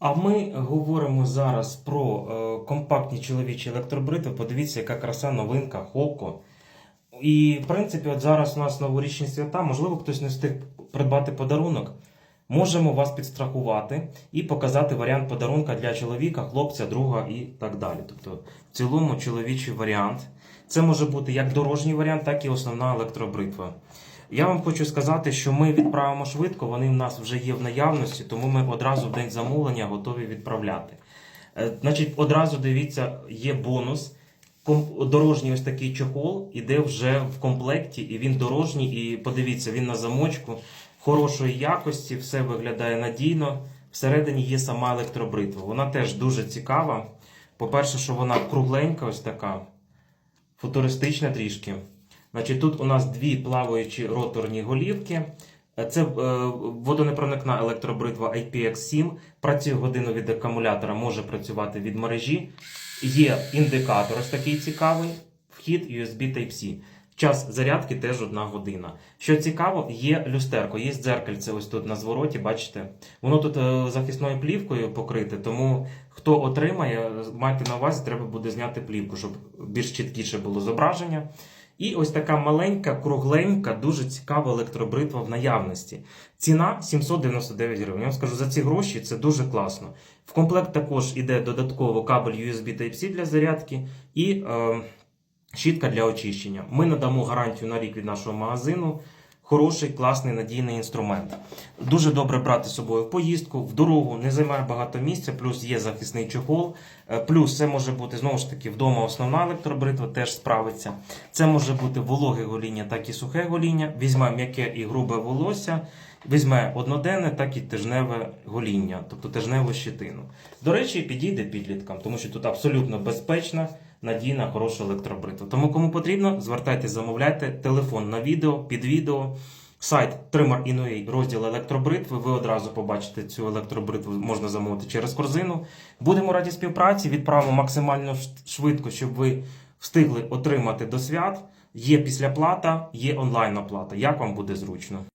А ми говоримо зараз про е, компактні чоловічі електробритви. Подивіться, яка краса новинка, Хоко. І, в принципі, от зараз у нас новорічні свята, можливо, хтось не встиг придбати подарунок. Можемо вас підстрахувати і показати варіант подарунка для чоловіка, хлопця, друга і так далі. Тобто, в цілому чоловічий варіант. Це може бути як дорожній варіант, так і основна електробритва. Я вам хочу сказати, що ми відправимо швидко, вони в нас вже є в наявності, тому ми одразу в день замовлення готові відправляти. Е, Значить, одразу дивіться, є бонус. Дорожній ось такий чохол іде вже в комплекті, і він дорожній. І подивіться, він на замочку хорошої якості, все виглядає надійно. Всередині є сама електробритва. Вона теж дуже цікава. По-перше, що вона кругленька, ось така, футуристична трішки. Значить, тут у нас дві плаваючі роторні голівки. Це е, водонепроникна електробритва IPX7. Працює годину від акумулятора, може працювати від мережі. Є індикатор ось такий цікавий. Вхід USB Type-C. Час зарядки теж одна година. Що цікаво, є люстерко, є дзеркальце ось тут на звороті, бачите. Воно тут е, захисною плівкою покрите, тому хто отримає, майте на увазі, треба буде зняти плівку, щоб більш чіткіше було зображення. І ось така маленька, кругленька, дуже цікава електробритва в наявності. Ціна 799 гривень. Я вам скажу, за ці гроші це дуже класно. В комплект також іде додатково кабель USB Type-C для зарядки і е, щітка для очищення. Ми надамо гарантію на рік від нашого магазину. Хороший, класний, надійний інструмент. Дуже добре брати з собою в поїздку, в дорогу, не займає багато місця, плюс є захисний чохол. Е, Плюс це може бути знову ж таки вдома основна електробритва теж справиться. Це може бути вологе гоління, так і сухе гоління. Візьме м'яке і грубе волосся, візьме одноденне, так і тижневе гоління, тобто тижневу щитину. До речі, підійде підліткам, тому що тут абсолютно безпечна, надійна, хороша електробритва. Тому кому потрібно, звертайтеся, замовляйте телефон на відео, під відео. Сайт Trimmer Inouye, розділ електробритви. Ви одразу побачите цю електробритву, можна замовити через корзину. Будемо раді співпраці, відправимо максимально швидко, щоб ви встигли отримати до свят. Є післяплата, є онлайн оплата. Як вам буде зручно?